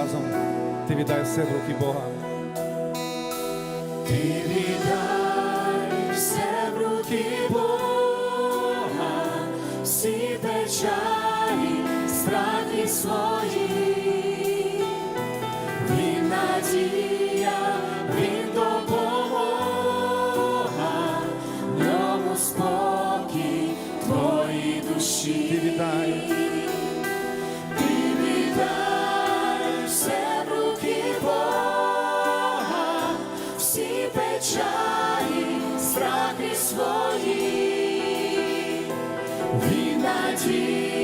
разом ти віддай все в руки Бога. Ти віддай все в руки Бога, всі печалі, страхи свої, він надій. 来听。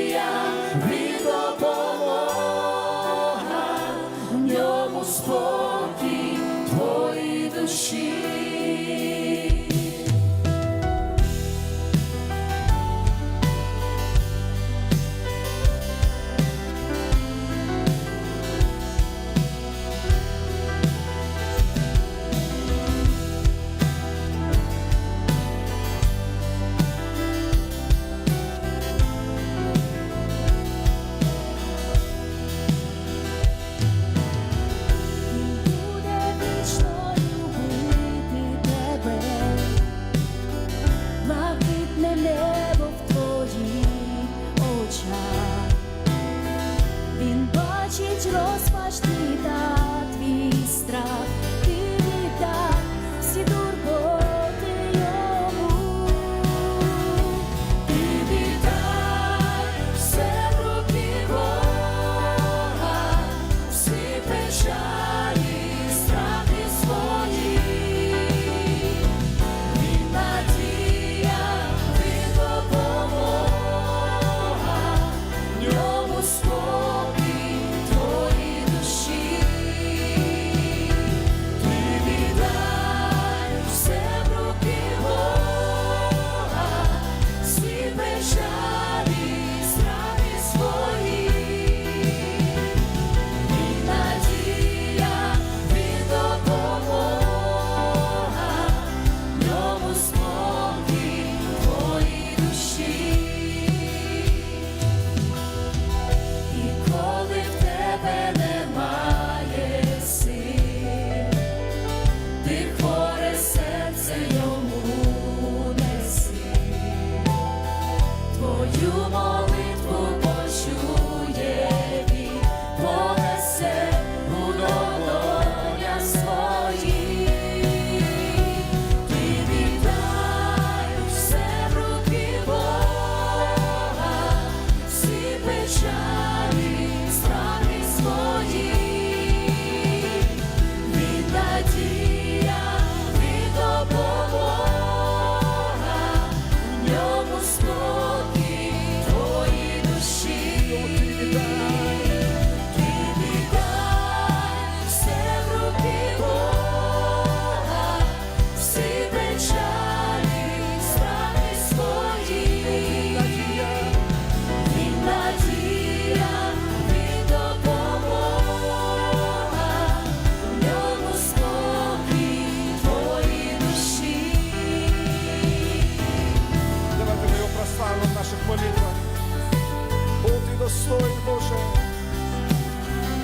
стоїть, Боже.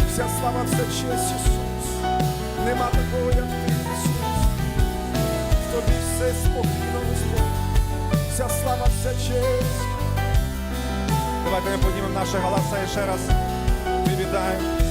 Вся слава, вся честь, Ісус. Нема такого, як ти, Ісус. В тобі все спокійно, Господь. Вся слава, вся честь. Давайте ми поднімемо наші голоса і ще раз. Ми.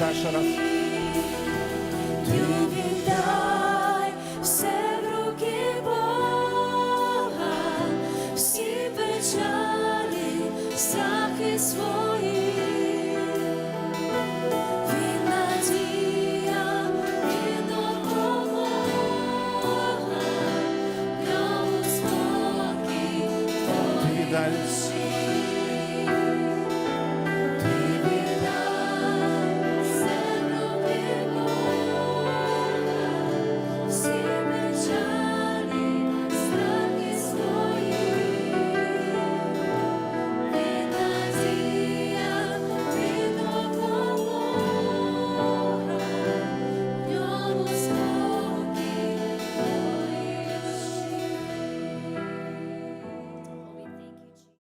віддай раз. віддай все в руки Бога, всі печалі, страхи свої.